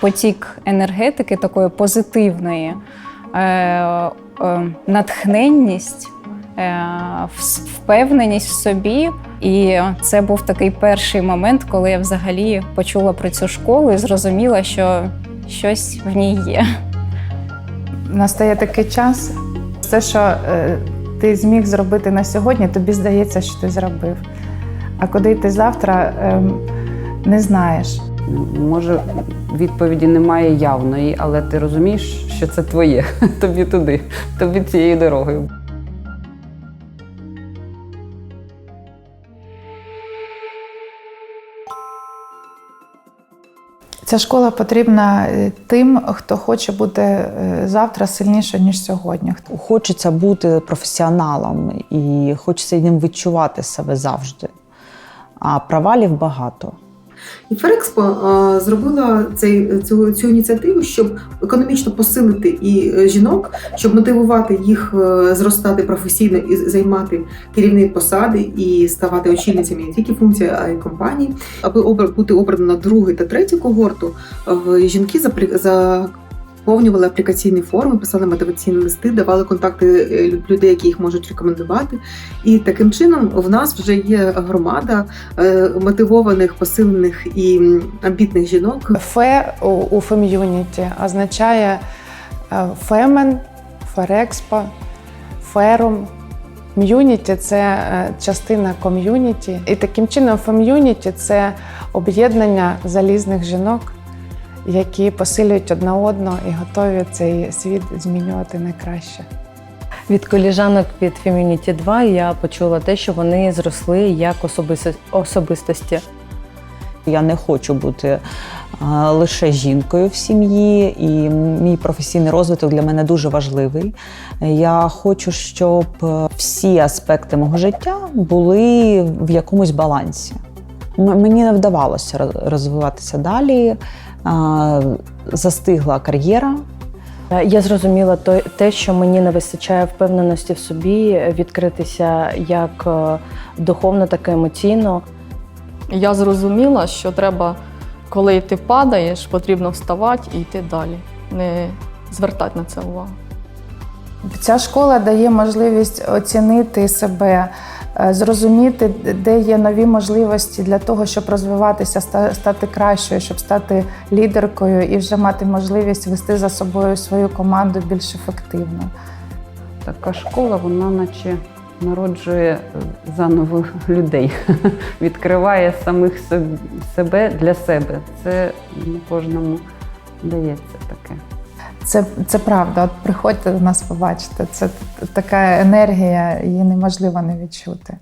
потік енергетики такої позитивної, е, е, натхненність, е, впевненість в собі. І це був такий перший момент, коли я взагалі почула про цю школу і зрозуміла, що щось в ній є. Настає такий час, все, що е, ти зміг зробити на сьогодні, тобі здається, що ти зробив. А куди йти завтра, ем, не знаєш. Може, відповіді немає явної, але ти розумієш, що це твоє, тобі туди, тобі цією дорогою. Ця школа потрібна е, тим, хто хоче бути е, завтра сильніше, ніж сьогодні. Хочеться бути професіоналом і хочеться ним відчувати себе завжди. А провалів багато. І Ферекспо е, зробила цей, цю, цю ініціативу, щоб економічно посилити і е, жінок, щоб мотивувати їх е, зростати професійно і займати керівні посади і ставати очільницями не тільки функції, а й компаній. Аби обр- бути обрано на другу та третю когорту, жінки запри- заповнювали аплікаційні форми, писали мотиваційні листи, давали контакти е, людей, які їх можуть рекомендувати. І таким чином в нас вже є громада е, мотивованих, посилених і амбітних жінок. Фе у, фем'юніті означає е, фемен, ферекспо, ферум. М'юніті це частина ком'юніті. І таким чином фем'юніті це об'єднання залізних жінок, які посилюють одна одну і готові цей світ змінювати на краще. Від коліжанок від Femininity 2 я почула те, що вони зросли як особистості. Я не хочу бути лише жінкою в сім'ї, і мій професійний розвиток для мене дуже важливий. Я хочу, щоб е, всі аспекти мого життя були в якомусь балансі. Мені не вдавалося розвиватися далі. Застигла кар'єра, Е, Я зрозуміла те, що мені не вистачає впевненості в собі, відкритися як е, духовно, так і емоційно. Я зрозуміла, що треба, коли ти падаєш, потрібно вставати і йти далі, не звертати на це увагу. Ця школа дає можливість оцінити себе, е, зрозуміти, де є нові можливості для того, щоб розвиватися, стати кращою, щоб стати лідеркою і вже мати можливість вести за собою свою команду більш ефективно. Така школа, вона наче народжує е, заново людей, відкриває самих себе для себе. Це не кожному дається таке. Це, це правда. От приходьте до нас побачите. Це така енергія, її неможливо не відчути.